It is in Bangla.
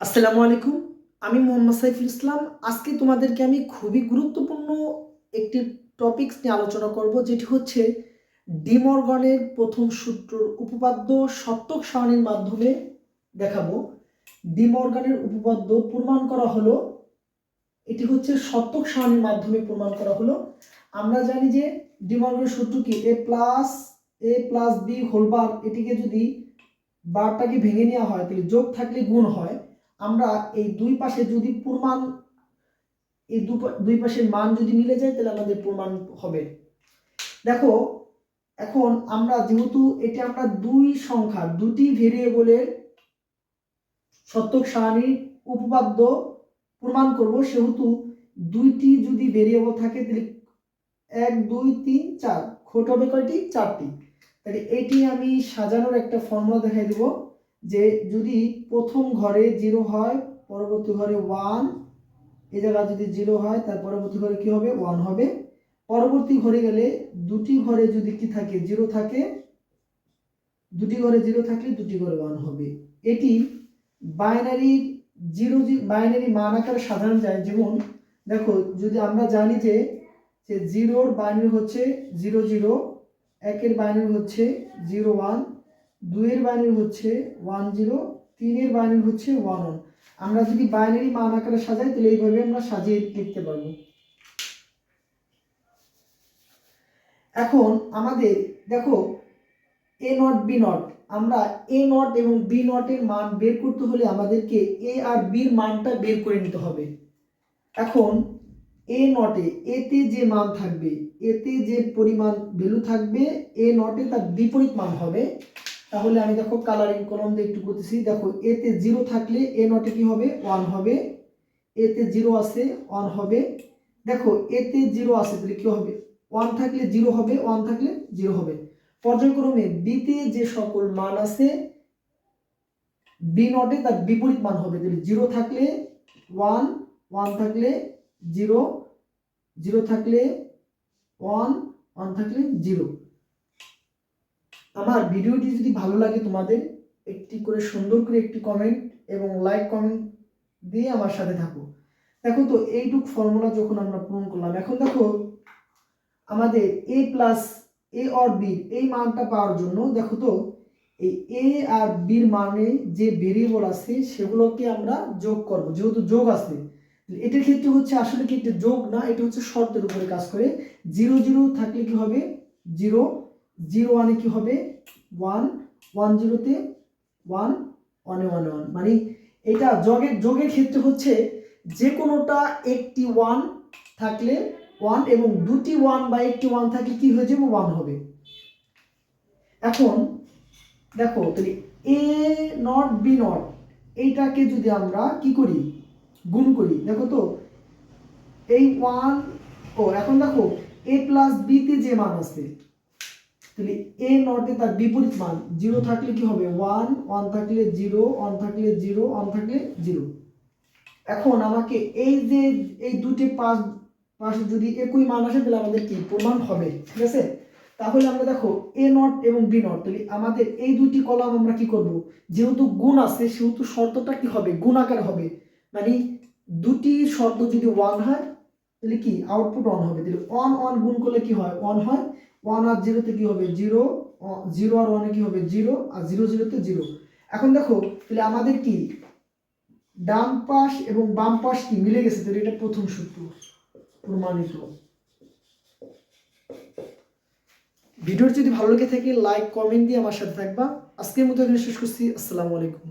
আসসালামু আলাইকুম, আমি মোহাম্মদ সাইফুল ইসলাম। আজকে তোমাদেরকে আমি খুবই গুরুত্বপূর্ণ একটি টপিকস নিয়ে আলোচনা করব, যেটি হচ্ছে ডিমর্গনের প্রথম সূত্রর উপপাদ্য সত্যক সারণীর মাধ্যমে দেখাবো। ডিমর্গনের উপপাদ্য প্রমাণ করা হলো, এটি হচ্ছে সত্যক সারণীর মাধ্যমে প্রমাণ করা হলো। আমরা জানি যে ডিমর্গনের সূত্র কি? A plus A plus B whole bar এটিকে যদি বারটাকে ভেঙে নেওয়া হয়, তাহলে যোগ থাকলে গুণ হয়। আমরা এই দুই পাশে যদি প্রমাণ, এই দুই পাশের মান যদি মিলে যায়, তাহলে আমাদের প্রমাণ হবে। দেখো, এখন আমরা যেহেতু এটা আমরা দুই সংখ্যা, দুটি ভেরিয়েবলের সত্যক সারণীর উপপাদ্য প্রমাণ করব, সেহেতু দুইটি যদি ভেরিয়েবল থাকে, তাহলে এক, দুই, তিন, চার খোট হবে কয়টি? চারটি। তাহলে এটি আমি সাজানোর একটা ফর্মুলা দেখাই দেব। যে যদি প্রথম ঘরে জিরো হয়, পরবর্তী ঘরে ওয়ান, এ জায়গা যদি জিরো হয়, তার পরবর্তী ঘরে কি হবে? ওয়ান হবে। পরবর্তী ঘরে গেলে দুটি ঘরে যদি কি থাকে? জিরো থাকে। দুটি ঘরে জিরো থাকলে দুটি ঘরে ওয়ান হবে। এটি বাইনারি জিরো বাইনারি মান আকারে সাধারণ যায়। যেমন, দেখো, যদি আমরা জানি যে যে জিরোর বাইনারি হচ্ছে জিরো জিরো, একের বাইনারি হচ্ছে জিরো ওয়ান দুইয়ের বাইনারি হচ্ছে ওয়ান জিরো তিনের বাইনারি হচ্ছে ওয়ান ওয়ান আমরা যদি বাইনারি মান আকারে সাজাই, তাহলে এইভাবে আমরা সাজিয়ে লিখতে পারব। এখন আমাদের, দেখো এ নট বি নট আমরা এ নট এবং বি নটের মান বের করতে হলে আমাদেরকে এ আর বির মানটা বের করে নিতে হবে। এখন এ নটে এতে যে মান থাকবে এতে যে পরিমাণ ভ্যালু থাকবে এ নটে তার বিপরীত মান হবে। তাহলে আমি দেখো কালারিং কলম দিয়ে একটু করতেছি। দেখো এতে জিরো থাকলে এ নটে কি হবে? ওয়ান হবে। এতে জিরো আছে ওয়ান হবে। দেখো এতে জিরো আছে, তাহলে কি হবে? ওয়ান থাকলে জিরো হবে ওয়ান থাকলে জিরো হবে। পর্যায়ক্রমে বিতে যে সকল মান আছে বি নটে তার বিপরীত মান হবে। তাহলে জিরো থাকলে ওয়ান ওয়ান থাকলে জিরো জিরো থাকলে ওয়ান ওয়ান থাকলে জিরো আমার ভিডিওটি যদি ভালো লাগে তোমাদের, একটি করে সুন্দর করে একটি কমেন্ট এবং লাইক কমেন্ট দিয়ে আমার সাথে থাকো। দেখো তো, এইটুক ফর্মুলা যখন আমরা পূরণ করলাম, এখন দেখো, আমাদের A plus A or B এই মানটা পাওয়ার জন্য দেখো তো, এই এ আর বির মানে যে ভেরিয়েবল আছে, সেগুলোকে আমরা যোগ করব। যেহেতু যোগ আছে, এটার ক্ষেত্রে হচ্ছে আসলে কি একটা যোগ না, এটা হচ্ছে শর্তের উপরে কাজ করে। জিরো জিরো থাকলে কি হবে? জিরো জিরো ওয়ানে কি হবে? ওয়ান ওয়ান জিরোতে ওয়ান, ওয়ানে ওয়ানে, ওয়ান। মানে এটা যোগের যোগের ক্ষেত্রে হচ্ছে যে কোনোটা একটি ওয়ান থাকলে ওয়ান এবং দুটি ওয়ান বা একটি ওয়ান থাকলে কি হয়ে যাবে? ওয়ান হবে। এখন দেখো, তাহলে এ নট বি নট এইটাকে যদি আমরা কি করি? গুণ করি। দেখো তো, এই ওয়ান, ও, এখন দেখো এ প্লাস বিতে যে মান আছে তাহলে এ নটে তার বিপরীত মান জিরো থাকলে কি হবে? ওয়ান ওয়ান থাকলে জিরো ওয়ান থাকলে জিরো ওয়ান থাকলে জিরো এখন আমাকে এই যে, এই দুটি পাঁচ পাশে যদি একই মান আসে, তাহলে আমাদের কি প্রমাণ হবে? ঠিক আছে? তাহলে আমরা দেখো এ নট এবং বি নট তাহলে আমাদের এই দুটি কলাম আমরা কি করব? যেহেতু গুণ আছে, সেহেতু শর্তটা কি হবে? গুণ আকার হবে। মানে দুটি শর্ত যদি ওয়ান হয়, তাহলে কি? আউটপুট অন হবে। তাহলে ওয়ান ওয়ান গুণ করলে কি হয়? ওয়ান হয়। ওয়ান আর জিরোতে কি হবে? জিরো জিরো আর ওয়ানে কি হবে? জিরো, আর জিরো জিরোতে জিরো। এখন দেখো, তাহলে আমাদের কি? ডান পাশ এবং বাম পাশ কি মিলে গেছে? তাহলে এটা প্রথম সূত্র, প্রমাণিত। ভিডিওর যদি ভালো লেগে থাকে লাইক কমেন্ট দিয়ে আমার সাথে থাকবা। আজকের মতো এখানে শেষ করছি। আসসালামু আলাইকুম।